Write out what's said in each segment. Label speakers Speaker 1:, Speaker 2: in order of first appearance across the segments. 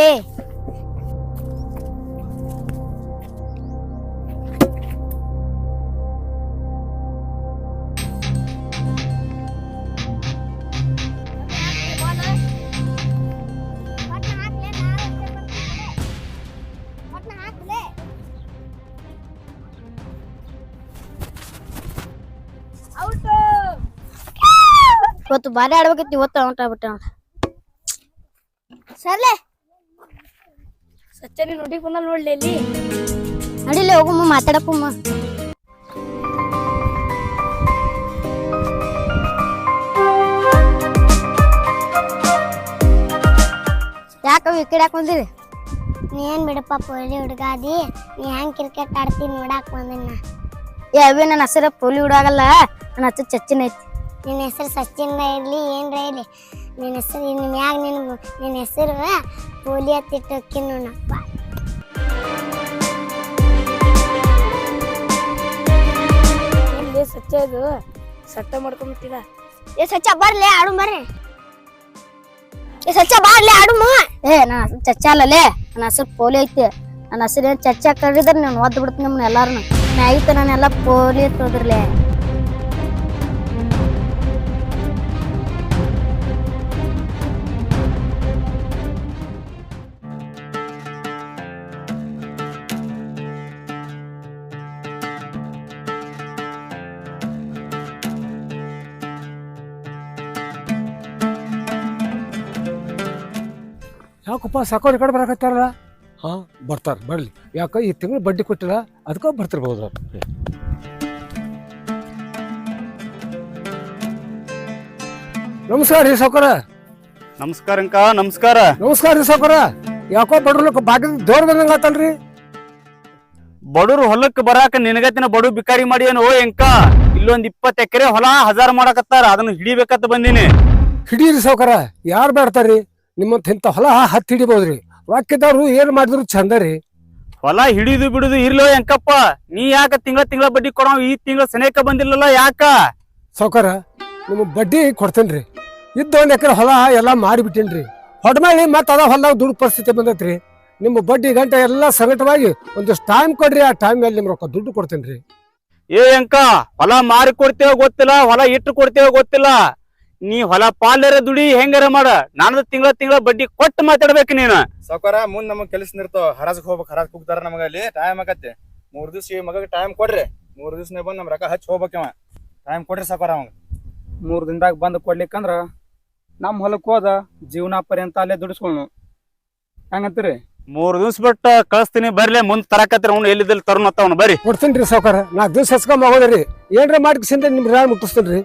Speaker 1: ತಡಿಲೇ ಇವತ್ತು ಬಾರಿ ಆಡ್ಬೇಕಿತ್ತು ಇವತ್ತು ಔಟ್ ಆಗ್ಬಿಟ್ಟ ಸರ್ಲೆ.
Speaker 2: ಸಚ್ಚನಿ ನೋಡಿ ಬಂದಲ್ ನೋಡ್ಲಿ ಇಲ್ಲಿ
Speaker 1: ನಡಿಲೆ ಹೋಗಮ್ಮ ಮಾತಾಡಕ್ಕಮ್ಮ ಯಾಕವ್ ಈ ಕಡೆ ಹಾಕೊಂಡಿರಿ ಬಂದಿರಿ
Speaker 3: ನೀ ಏನ್ ಬಿಡಪ್ಪ ಪೊಲಿ ಹುಡುಗ ಅದಿ ನೀ ಹೆಂಗ್ ಕ್ರಿಕೆಟ್ ಆಡ್ತೀನಿ ನೋಡಾಕ್ ಬಂದಿನ
Speaker 1: ಏ ಅವಿ ನನ್ನ ಹೆಸರು ಪೋಲಿ ಹುಡುಗಲ್ಲ ನನ್ನ ಹೆಸರು ಚಚ್ಚಿನ ಐತಿ.
Speaker 3: ನಿನ್ನ ಹೆಸರು ಸಚಿನ್ ಇರ್ಲಿ ಏನ್ರ ಇರ್ಲಿ. ನಿನ್ನ ಹೆಸರು ನಿಮ್ಮ ಮ್ಯಾಗ ನಿನ್ ನಿನ್ನ ಹೆಸರು ಪೋಲಿ ಹತ್ತಿಟ್ಟು ನೋಡಪ್ಪ
Speaker 2: ಇಲ್ಲಿ ಸಚ್ಚ ಇದು ಸಟ್ಟ ಮಾಡ್ಕೊಂಬಿಟ್ಟಿದ?
Speaker 3: ಏ ಸ್ವಚ್ಛ ಬರ್ಲಿ ಆಡು ಬರ್ರಿ ಏ ಸ್ವಚ್ಛ ಬರ್ಲಿ ಆಡು. ಮಾ
Speaker 1: ಏ ನಾ ಚಚ್ಚ ಅಲ್ಲಲೇ ನನ್ನ ಹೆಸರು ಪೋಲಿ ಐತಿ. ನನ್ನ ಹೆಸರು ಏನು ಚಚ್ಚ ಕಡಿದ್ರೆ ನಾನು ಒದ್ದು ಬಿಡ್ತೀನಿ ನಮ್ಮನ್ನ ಎಲ್ಲಾರನು. ನಾ ಐತೆ ನಾನೆಲ್ಲ ಪೋಲಿ ತೋದ್ರಲೇ
Speaker 4: ಯಾಕಪ್ಪ ಸಾಕೋರ್ ಈ ಕಡೆ ಬರಕತ್ತಾರಲ್ಲ? ಹಾ ಬರ್ತಾರೆ ಬರ್ಲಿ. ಯಾಕ ಈ ತಿಂಗಳು ಬಡ್ಡಿ ಕೊಟ್ಟಿಲ್ಲ ಅದಕ್ಕ ಬರ್ತಿರ್ಬೋದು ಅವ್ರು. ನಮಸ್ಕಾರ ರೀ ಸಾಕೋರ.
Speaker 5: ನಮಸ್ಕಾರ ಅಂಕ ನಮಸ್ಕಾರ.
Speaker 4: ನಮಸ್ಕಾರ ರೀ ಸಾಕೋರ. ಯಾಕೋ ಬಡ್ರಲ್ಲ ಬಾಗಿಲು ದೋರ್ ಬಂದಂಗ ಆತಲ್ರಿ?
Speaker 5: ಬಡವ್ರು ಹೊಲಕ್ಕೆ ಬರಾಕ ನಿನಗತ್ತಿನ ಬಡು ಬಿಕಾರಿ ಮಾಡಿ ಏನು ಓ ಎಂಕ ಇಲ್ಲೊಂದ್ ಇಪ್ಪತ್ ಎಕರೆ ಹೊಲ ಹಜಾರ್ ಮಾಡಕತ್ತಾರ ಅದನ್ನ ಹಿಡಿಬೇಕಂತ ಬಂದಿನಿ.
Speaker 4: ಹಿಡೀರಿ ಸಾವುಕಾರ ಯಾರು ಬೇಡ್ತಾರ್ರಿ ನಿಮ್ಮಂತ ಇಂಥ ಹೊಲ ಹತ್ತಿ ಹಿಡಿಬೋದ್ರಿ. ರೊಕ್ಕಿದವ್ರು ಏನ್ ಮಾಡಿದ್ರು ಚಂದ ರೀ.
Speaker 5: ಹೊಲ ಹಿಡಿದು ಬಿಡುದು ಇರ್ಲೋ ಎಂಕಪ್ಪ. ನೀ ಯಾಕ ತಿಂಗಳ ತಿಂಗಳ ಬಡ್ಡಿ ಕೊಡೋ ಈ ತಿಂಗಳ ಸನೇಕ ಬಂದಿಲ್ಲಲ್ಲ ಯಾಕ?
Speaker 4: ಸೌಕರ ನಿಮ್ಗೆ ಬಡ್ಡಿ ಕೊಡ್ತೇನ್ರಿ. ಇದ್ದ ಒಂದ್ ಎಕರೆ ಹೊಲ ಎಲ್ಲ ರೀ ಹೊಡ್ಮೇಳಿ ಮತ್ತೆ ಅದ ಹೊಲದಾಗ ದುಡ್ಡು ಪರಿಸ್ಥಿತಿ ಬಂದೈತ್ರಿ. ನಿಮ್ಮ ಬಡ್ಡಿ ಗಂಟೆ ಎಲ್ಲ ಸಗಟವಾಗಿ ಒಂದಿಷ್ಟು ಟೈಮ್ ಕೊಡ್ರಿ ಆ ಟೈಮ್ ಮೇಲೆ ನಿಮ್ ರೊಕ್ಕ ದುಡ್ಡು ಕೊಡ್ತೇನ್ರಿ.
Speaker 5: ಏ ಅಂಕ ಹೊಲ ಮಾರಿ ಕೊಡ್ತೇವ ಗೊತ್ತಿಲ್ಲ ಹೊಲ ಇಟ್ಟು ಕೊಡ್ತೇವ ಗೊತ್ತಿಲ್ಲ. ನೀ ಹೊಲ ಪಾಲ್ಯರ ದುಡಿ ಹೆಂಗಾರ ಮಾಡ? ನಾನು ತಿಂಗಳ ತಿಂಗಳ ಬಡ್ಡಿ ಕೊಟ್ಟು ಮಾತಾಡ್ಬೇಕು ನೀನು.
Speaker 6: ಸಾವ್ಕಾರ ಮುಂದ್ ನಮಗ್ ಕೆಲಸ ನಿರ್ತಾವ ಹರಾಜಕ್ ಹೋಗ್ಬೇಕು ಹರಾಜ್ ಕೂಗ್ತಾರ ನಮಗ ಅಲ್ಲಿ. ಟೈಮ್ ಆಗತ್ತೆ ಮೂರ್ ದಿವಸ ಈ ಮಗಗ್ ಟೈಮ್ ಕೊಡ್ರಿ. ಮೂರ್ ದಿವ್ಸನೇ ಬಂದ್ ನಮ್ ರೊಕ್ಕ ಹಚ್ಚಿ ಹೋಗ್ಬೇಕವ ಟೈಮ್ ಕೊಡ್ರಿ ಸಾವ್ಕಾರ ಅವಂಗ
Speaker 7: ಮೂರ್ ದಿನದಾಗ ಬಂದು ಕೊಡ್ಲಿಕ್ಕಂದ್ರ ನಮ್ಮ ಹೊಲಕ್ ಹೋದ ಜೀವನ ಪರ್ಯಂತ ಅಲ್ಲೇ ದುಡಿಸ್ಕೊಳ್ಳು ಹೆಂಗಂತೀರಿ?
Speaker 5: ಮೂರ್ ದಿವ್ಸ ಬಿಟ್ಟ ಕಳಿಸ್ತೀನಿ ಬರ್ಲಿ. ಮುಂದ್ ತರಕತ್ರಿ ಅವ್ನು. ಎಲ್ಲಿದ್ದಲ್ಲಿ ತರ್ನತ್ತವ್ನು ಬರೀ
Speaker 4: ಕೊಡ್ತೀನಿ ರೀ ಸಾವ್ಕಾರ. ನಾಲ್ಕು ದಿವಸ ಹಚ್ಕೊಂಡ್ ಹೋಗೋದ್ರಿ ಏನ್ರ ಮಾಡ್ಕಿಸಿಂದ ನಿಮ್ ಮುಟ್ಟಿಸ್ತೀನಿ ಮುಟ್ಟಿಸ್ತೇನ್ರಿ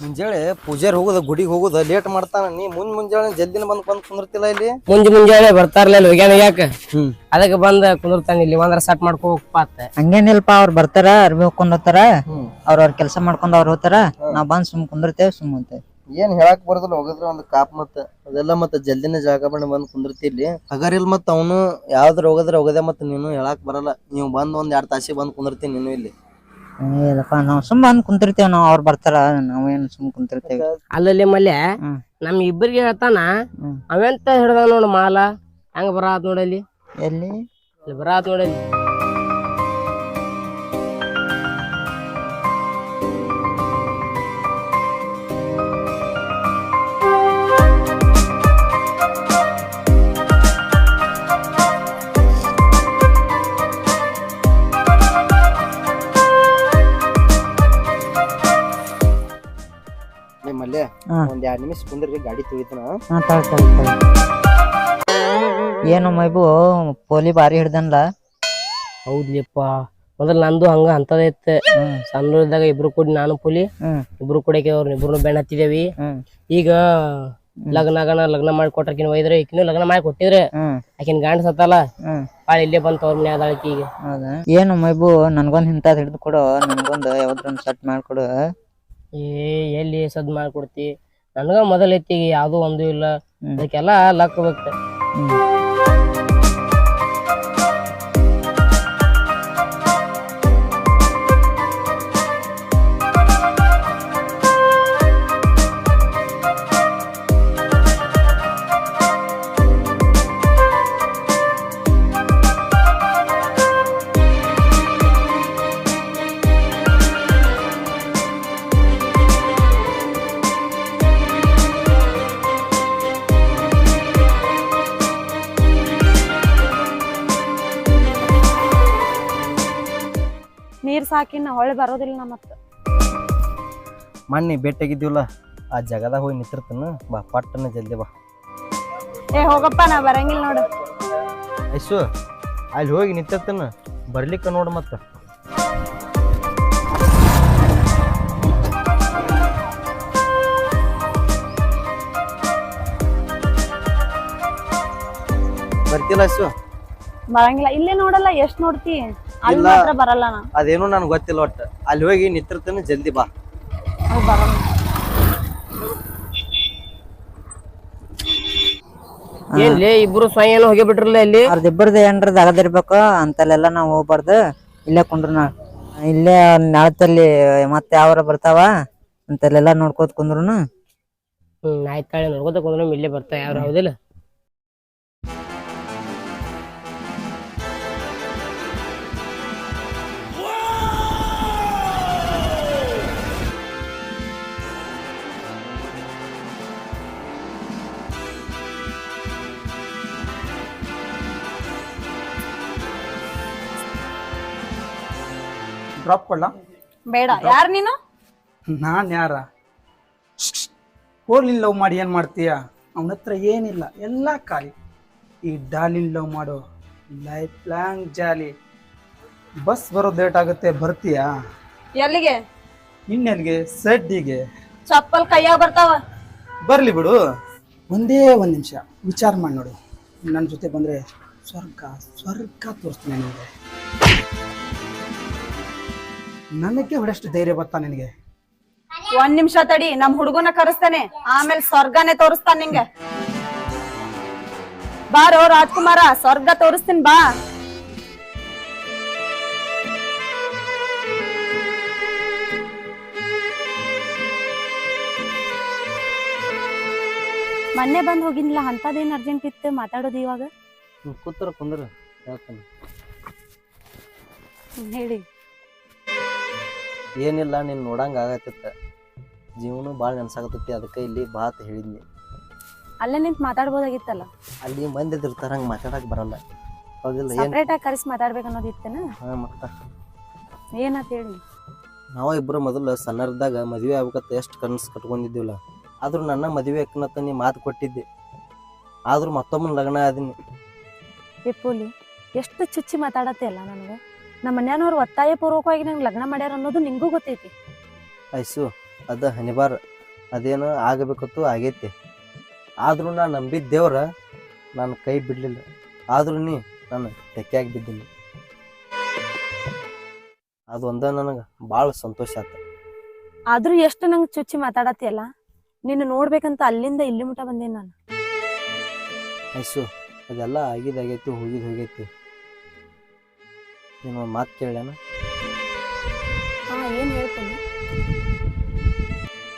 Speaker 8: ಮುಂಜಾನೆ ಪೂಜಾರಿ ಹೋಗುದ ಗುಡಿಗೆ ಹೋಗುದ ಲೇಟ್ ಮಾಡ್ತಾನ. ನೀ ಮುಂದ್ ಮುಂಜಾನೆ ಜಲ್ದಿನ ಬಂದ್ ಬಂದ್ ಕುಂದಿರ್ತಿಲ್ಲ ಇಲ್ಲಿ?
Speaker 9: ಮುಂಜ್ ಮುಂಜಾನೆ ಬರ್ತಾರಲ್ಲ ಹೋಗ್ಯಾನ ಯಾಕ? ಅದಕ್ಕೆ ಬಂದ ಕುಂದಿರ್ತಾನ ಇಲ್ಲಿ ಒಂದ್ರ ಸಟ್ ಮಾಡ್ಕೋ ಹೋಗ್ಪಾತ
Speaker 10: ಹಂಗೇನಿಲ್ಪ ಅವ್ರ ಬರ್ತಾರ ಅರ್ಬಿ ಹಾಕೊಂಡ್ ಅವ್ರ ಅವ್ರ ಕೆಲಸ ಮಾಡ್ಕೊಂಡ್ ಅವ್ರ ಹೋಗ್ತಾರ. ನಾವ್ ಬಂದ್ ಸುಮ್ ಕುಂದಿರ್ತೇವೆ ಸುಮ್ ಅಂತ
Speaker 8: ಏನ್ ಹೇಳಕ್ ಬರೋದಿಲ್ಲ ಹೋಗಿದ್ರ ಒಂದ್ ಕಾಪ್ ಮತ್ತ. ಅದೆಲ್ಲ ಮತ್ತೆ ಜಲ್ದಿನ ಜಾಗ ಬಂದ್ ಬಂದ್ ಕುಂದಿರ್ತಿ ಇಲ್ಲಿ ಹಗರಿಲ್ ಮತ್ತ ಅವನು ಯಾವ್ದ್ರ ಹೋಗದ್ರ ಹೋಗದೆ ಮತ್ತ ನೀನು ಹೇಳಕ್ ಬರಲ್ಲ. ನೀವು ಬಂದ್ ಒಂದ್ ಎರಡ್ ತಾಸಿಗೆ ಬಂದ್ ಕುಂದಿರ್ತೀನಿ ನೀನು ಇಲ್ಲಿ.
Speaker 10: ಇಲ್ಲಪ್ಪ ನಾವ್ ಸುಮ್ ಬಂದ್ ಕುಂತಿರ್ತೇವ್ ನಾವ್ ಅವ್ರ ಬರ್ತಾರ ನಾವೇನ್ ಸುಮ್ ಕುಂತಿರ್ತೇವಿ.
Speaker 9: ಅಲ್ಲಲ್ಲಿ ಮಲ್ಯ
Speaker 10: ಹ್ಮ್.
Speaker 9: ನಮ್ ಇಬ್ಬರಿಗೆ ಹೇಳ್ತಾನ
Speaker 10: ಹ್ಮ್.
Speaker 9: ಅವೆಂತ ಹಿಡ್ದ ನೋಡು ಮಾಲ ಹೆಂಗ ಬರಾತ್ ನೋಡಲ್ಲಿ?
Speaker 10: ಎಲ್ಲಿ?
Speaker 9: ಇಲ್ಲಿ ಬರಾತ್ ನೋಡಲ್ಲಿ.
Speaker 8: ಎರಡ್ ನಿಮಿಷ ಕುಂದ್ರಿ ಗಾಡಿ ತೆಗಿತಾನ.
Speaker 10: ಹಾ. ಏನು ಮೈಬು ಪೋಲಿ ಬಾರಿ ಹಿಡ್ದನ್ಲ?
Speaker 9: ಹೌದ್ಲಿಪ್ಪ. ಮೊದಲು ನಂದು ಹಂಗ ಅಂತದೇ
Speaker 10: ಇತ್ತು.
Speaker 9: ಸಣ್ಣದಾಗ ಇಬ್ರು ಕೂಡಿ ನಾನು ಪುಲಿ ಇಬ್ರು ಕೂಡಕ್ಕೆ ಅವ್ರ ಇಬ್ರು ಬೆಣ್ಣ ಹತ್ತಿದೇವಿ. ಈಗ ಲಗ್ನ ಆಗಣ ಲಗ್ನ ಮಾಡಿ ಕೊಟ್ರಕಿನ ಒಯ್ದ್ರೆ ಈಕಿನೂ ಲಗ್ನ ಮಾಡಿ ಕೊಟ್ಟಿದ್ರೆ ಆಕಿನ್ ಗಂಡ ಸತ್ತಲ್ಲ ಬಾಳ ಇಲ್ಲೇ ಬಂತ ಅವ್ರ ಮನೆ ಅದಾಳಕಿ ಈಗ.
Speaker 10: ಏನು ಮೈಬು ನನ್ಗೊಂದ್ ಹಿಂತ ಹಿಡಿದು ಕೊಡು ನನ್ಗೊಂದು ಯಾವ್ದ್ರ ಸೆಟ್ ಮಾಡ್ಕೊಡು.
Speaker 9: ಏ ಎಲ್ಲಿ ಸದ್ ಮಾಡ್ಕೊಡ್ತಿ? ನನಗ ಮೊದಲ ಎತ್ತಿಗೆ ಯಾವ್ದು ಒಂದು ಇಲ್ಲ. ಅದಕ್ಕೆಲ್ಲ ಲಕ್ ಬೇಕು.
Speaker 10: ಹ್ಮ್
Speaker 11: ಸಾಕಿನ್ನ ಹೊಳೆ ಬರೋದಿಲ್ಲ ನಾ ಮತ್ತ.
Speaker 8: ಮಣ್ಣಿ ಭೇಟಿಯಾಗಿದ್ದೀವಲ್ಲ ಆ ಜಾಗದಾಗ ಹೋಗಿ ನಿಂತಿರ್ತನ ಬಾ ಪಟ್ಟನ ಜಲ್ದಿ ಬಾ.
Speaker 11: ಏ ಹೋಗಪ್ಪ ನಾ ಬರಂಗಿಲ್ಲ ನೋಡು.
Speaker 8: ಐಸು ಅಲ್ಲಿ ಹೋಗಿ ನಿಂತಿರ್ತನ ಬರ್ಲಿಕ್ಕ ನೋಡು ಮತ್ತ. ಬರ್ತಿಲ್ಲ ಐಸು?
Speaker 11: ಬರಂಗಿಲ್ಲ. ಇಲ್ಲೇ ನೋಡಲ್ಲ ಎಷ್ಟ್ ನೋಡ್ತಿ? ಅಲ್ಲಿ
Speaker 8: ಇಲ್ಲ.
Speaker 11: ಮಾತ್ರ ಬರಲ್ಲ
Speaker 8: ಅದೇನು ನನ್ ಗೊತ್ತಿಲ್ಲ ಒಟ್ಟು. ಅಲ್ಲಿ ಹೋಗಿ ನಿಂತಿರ್ತಾನ ಜಲ್ದಿ ಬಾ.
Speaker 11: ಅಲ್ಲಿ ಬರಲ್ಲ.
Speaker 9: ಏನ್ಲಿ ಇಬ್ರು ಸ್ವಯಂ ಹೋಗಿ ಬಿಟ್ರಲ್ಲ ಇಲ್ಲಿ
Speaker 10: ಅವ್ರದಿಬ್ಬರದು ಏನ್ರ ಅಗದಿರ್ಬೇಕು ಅಂತಲ್ಲೆಲ್ಲ ನಾವು ಹೋಗ್ಬಾರ್ದು. ಇಲ್ಲೇ ಕುಂಡ್ರು ನಾ ಇಲ್ಲೇ ನಾಳತ್ತಲ್ಲಿ ಮತ್ತೆ ಯಾವ್ರ ಬರ್ತಾವ ಅಂತಲ್ಲೆಲ್ಲ ನೋಡ್ಕೋತ ಕುಂದ್ರು
Speaker 9: ಹ್ಮ್ ಆಯ್ತಾಳೆ ನೋಡ್ಕೋತ ನೋಡ್ಕೊತ ಕುಂದ್ರು ಇಲ್ಲೇ ಬರ್ತಾ ಯಾರು ಹೌದಿಲ್ಲ?
Speaker 7: ಡ್ರಾಪ್ ಕೊಡ್ಲಾ?
Speaker 11: ಬೇಡ. ಯಾರು ನೀನು?
Speaker 7: ನಾನ್ ಯಾರ? ಹೋಲಿನ್ ಲವ್ ಮಾಡಿ ಏನ್ ಮಾಡ್ತೀಯ? ಅವನ ಹತ್ರ ಏನಿಲ್ಲ. ಎಲ್ಲ ಖಾಲಿ. ಈ ಡಾಲಿನ್ ಲವ್ ಮಾಡು ಲೈಫ್ ಲಾಂಗ್ ಜಾಲಿ ಬಸ್ ಬರೋದು ಲೇಟ್ ಆಗುತ್ತೆ. ಬರ್ತೀಯಾ?
Speaker 11: ಎಲ್ಲಿಗೆ?
Speaker 7: ಇನ್ನೆಲ್ಲಿಗೆ ಸಡ್ಡಿಗೆ.
Speaker 11: ಚಪ್ಪಲ್ ಕೈಯಾಗ ಬರ್ತಾವ.
Speaker 7: ಬರ್ಲಿ ಬಿಡು. ಒಂದೇ ಒಂದು ನಿಮಿಷ. ವಿಚಾರ ಮಾಡಿ ನೋಡು. ನನ್ನ ಜೊತೆ ಬಂದ್ರೆ ಸ್ವರ್ಗ ಸ್ವರ್ಗ ತೋರಿಸ್ತೀನಿ ನಿನಗೆ ನನಗೆ ಹೊಡೆಷ್ಟು ಧೈರ್ಯ ಬರ್ತಾ ನಿನಗೆ?
Speaker 11: ಒಂದ್ ನಿಮಿಷ ತಡಿ ನಮ್ ಹುಡುಗನ ಕರೆಸ್ತಾನೆ. ಆಮೇಲೆ ಸ್ವರ್ಗನೇ ತೋರಿಸ್ತಾನ ನಿಂಗೆ. ಬಾರೋ ರಾಜ್ಕುಮಾರ ಸ್ವರ್ಗ ತೋರಿಸ್ತೀನಿ ಬಾ. ಮೊನ್ನೆ ಬಂದ್ ಹೋಗಿನ್ಲ ಅಂತದೇನ್ ಅರ್ಜೆಂಟ್ ಇತ್ತು? ಮಾತಾಡೋದು ಇವಾಗ?
Speaker 8: ಕೂತ್ರ ಕುಂದ್ರ ಹೇಳ್ತಾನೆ.
Speaker 11: ಹೇಳಿ.
Speaker 8: ಏನಿಲ್ಲ ನೀನು ನೋಡಂಗ ಆಗತ್ತಿತ್ತ ಜೀವನ ಭಾಳ ನೆನ್ಸಾಗತ್ತೈತಿ ಅದಕ್ಕೆ ಇಲ್ಲಿ ಬಾತ್ ಹೇಳಿದ್ನಿ.
Speaker 11: ಅಲ್ಲೇ ನಿಂತು ಮಾತಾಡ್ಬೋದಾಗಿತ್ತಲ್ಲ?
Speaker 8: ಅಲ್ಲಿ ಮಂದಿ ಇರ್ತಾರ ಹಂಗ ಮಾತಾಡಕ್ ಬರಲ್ಲ. ಹೌದಿಲ್ಲ ಏನು
Speaker 11: ಸಪ್ರೇಟ್ ಆಗಿ ಕರೆಸಿ ಮಾತಾಡ್ಬೇಕು ಅನ್ನೋದಿತ್ತೇನ
Speaker 8: ಹಾಂ ಮತ್ತ.
Speaker 11: ಏನಂತ ಹೇಳಿ?
Speaker 8: ನಾವು ಇಬ್ಬರು ಮೊದಲು ಸಣ್ಣರ್ದಾಗ ಮದುವೆ ಆಗ್ಬೇಕತ್ತ ಎಷ್ಟು ಕನಸು ಕಟ್ಕೊಂಡಿದ್ದೀವಲ್ಲ ಆದರೂ ನನ್ನ ಮದುವೆ ಅಕ್ಕನತ್ತ ನೀ ಮಾತು ಕೊಟ್ಟಿದ್ದೆ. ಆದರೂ ಮತ್ತೊಮ್ಮೆ ಲಗ್ನ ಆದಿನಿ.
Speaker 11: ವಿಪುಲಿ ಎಷ್ಟು ಚುಚ್ಚಿ ಮಾತಾಡತ್ತೆ ಅಲ್ಲ ನನಗೆ? ನಮ್ಮ ಮನ್ಯಾನವ್ರು ಒತ್ತಾಯ ಪೂರ್ವಕವಾಗಿ ನಂಗೆ ಲಗ್ನ ಮಾಡ್ಯಾರ ಅನ್ನೋದು ನಿಂಗೂ ಗೊತ್ತೈತಿ.
Speaker 8: ಐಸು ಅದ ಹನಿಬಾರ ಅದೇನು ಆಗಬೇಕತ್ತು ಆಗೈತಿ. ಆದರೂ ನಾನು ನಂಬಿದ ದೇವ್ರ ನಾನು ಕೈ ಬಿಡಲಿಲ್ಲ. ಆದ್ರೂ ನೀ ನಾನು ತೆಕ್ಕೆಯಾಗಿ ಬಿದ್ದಿಲ್ಲ. ಅದು ಒಂದ ನನಗೆ ಭಾಳ ಸಂತೋಷ ಆಯ್ತು
Speaker 11: ಆದ್ರೂ ಎಷ್ಟು ನಂಗೆ ಚುಚ್ಚಿ ಮಾತಾಡತ್ತಿ ಅಲ್ಲ ನಿನ್ನ ನೋಡ್ಬೇಕಂತ ಅಲ್ಲಿಂದ ಇಲ್ಲಿ ಮುಟ ಬಂದೇನಿ ನಾನು?
Speaker 8: ಐಸು ಅದೆಲ್ಲ ಆಗಿದಾಗೈತಿ ಹೋಗಿದ್ ಹೋಗೈತಿ. ನೀನು ಒಂದು ಮಾತು
Speaker 11: ಹಾ ಏನು ಹೇಳ್ತೀನಿ?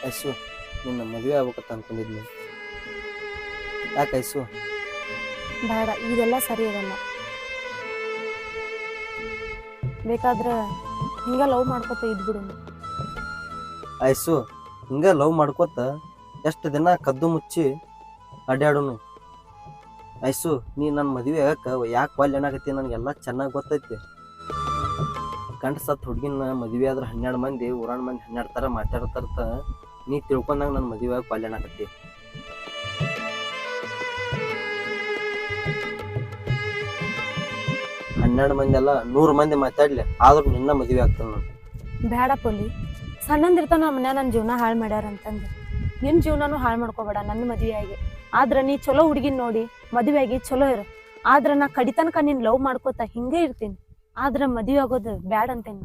Speaker 8: ಐಸು ನಿನ್ನ ಮದುವೆ ಆಗ್ಬೇಕಂತ ಅನ್ಕೊಂಡಿದ್ನಿ. ಯಾಕೆ ಐಸು?
Speaker 11: ಬೇಡ ಇದೆಲ್ಲ ಸರಿ ಇರಲ್ಲ ಬೇಕಾದ್ರೆ ಹಿಂಗೆ ಲವ್ ಮಾಡ್ಕೊತ ಇದ್ಬಿಡು
Speaker 8: ಐಸು ಹಿಂಗೆ ಲವ್ ಮಾಡ್ಕೋತ ಎಷ್ಟು ದಿನ ಕದ್ದು ಮುಚ್ಚಿ ಅಡ್ಡಾಡೋನು ಐಸು ನೀ ನನ್ನ ಮದುವೆ ಆಗಕ್ಕೆ ಯಾಕೆ ಬಾಲ್ಯ ಏನಾಗತ್ತೆ ನನಗೆಲ್ಲ ಚೆನ್ನಾಗಿ ಗೊತ್ತೈತಿ. ಗಂಡ ಸತ್ ಹುಡುಗಿನ ಮದುವೆ ಆದ್ರೆ ಹನ್ನೆರಡು ಮಂದಿ ಊರಾಣ ಮಂದಿ ಹನ್ನೆರಡು ಥರ ಮಾತಾಡ್ತಾರತ ನೀ ತಿಳ್ಕೊಂಡಾಗ ನನ್ನ ಮದುವೆ ಆಗಿ ಏನಾಗತ್ತಿ ಹನ್ನೆರಡು ಮಂದಿ ಅಲ್ಲ, ನೂರು ಮಂದಿ ಮಾತಾಡ್ಲಿ, ಆದ್ರೂ ನಿನ್ನ ಮದುವೆ ಆಗ್ತಾನೆ ನಾನು
Speaker 11: ಬೇಡ ಪೊಲಿ ಸಣ್ಣಂದಿರ್ತಾನ ನಮ್ಮ ನನ್ನ ಜೀವನ ಹಾಳು ಮಾಡ್ಯಾರ ಅಂತಂದು. ನಿನ್ನ ಜೀವನನೂ ಹಾಳು ಮಾಡ್ಕೋಬೇಡ ನನ್ನ ಮದುವೆಯಾಗಿ. ಆದ್ರೆ ನೀ ಚಲೋ ಹುಡುಗಿನ ನೋಡಿ, ಮದುವೆಯಾಗಿ ಚಲೋ ಇರು. ಆದ್ರೆ ನಾ ಕಡಿತನಕ ನೀನ್ ಲವ್ ಮಾಡ್ಕೋತ ಹಿಂಗೆ ಇರ್ತೀನಿ. ಆದ್ರೆ ಮದುವೆ ಆಗೋದು ಬ್ಯಾಡ ಅಂತೇನ?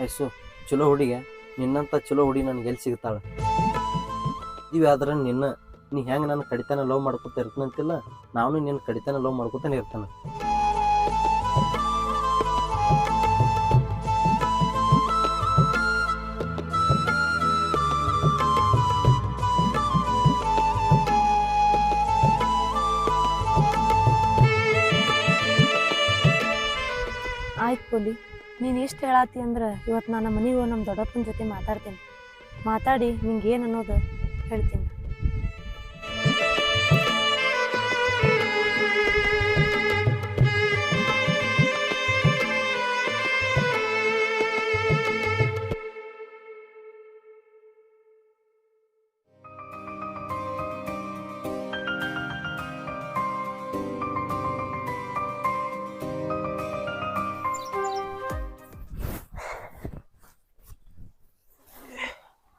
Speaker 8: ಐಸು, ಚಲೋ ಹುಡುಗಿ. ನಿನ್ನಂತ ಚಲೋ ಹುಡುಗಿ ನನಗೆ ಎಲ್ಲಿ ಸಿಗ್ತಾಳೆ? ಇವಾದ್ರೆ ನಿನ್ನ ನೀ ಹೆಂಗೆ ನನ್ನ ಕಡಿತನ ಲವ್ ಮಾಡ್ಕೊತ ಇರ್ತಾನಂತಿಲ್ಲ? ನಾನು ನಿನ್ನ ಕಡಿತನ ಲವ್ ಮಾಡ್ಕೊತಾನೆ ಇರ್ತಾನೆ.
Speaker 11: ಪೊಲಿ ನೀನು ಎಷ್ಟು ಹೇಳಾತಿ ಅಂದ್ರೆ ಇವತ್ತು ನಾನು ಮನೆಗೆ ನಮ್ಮ ದೊಡ್ಡಪ್ಪನ ಜೊತೆ ಮಾತಾಡ್ತೀನಿ. ಮಾತಾಡಿ, ನಿಂಗೆ ಏನು ಅನ್ನೋದು ಹೇಳ್ತೀನಿ.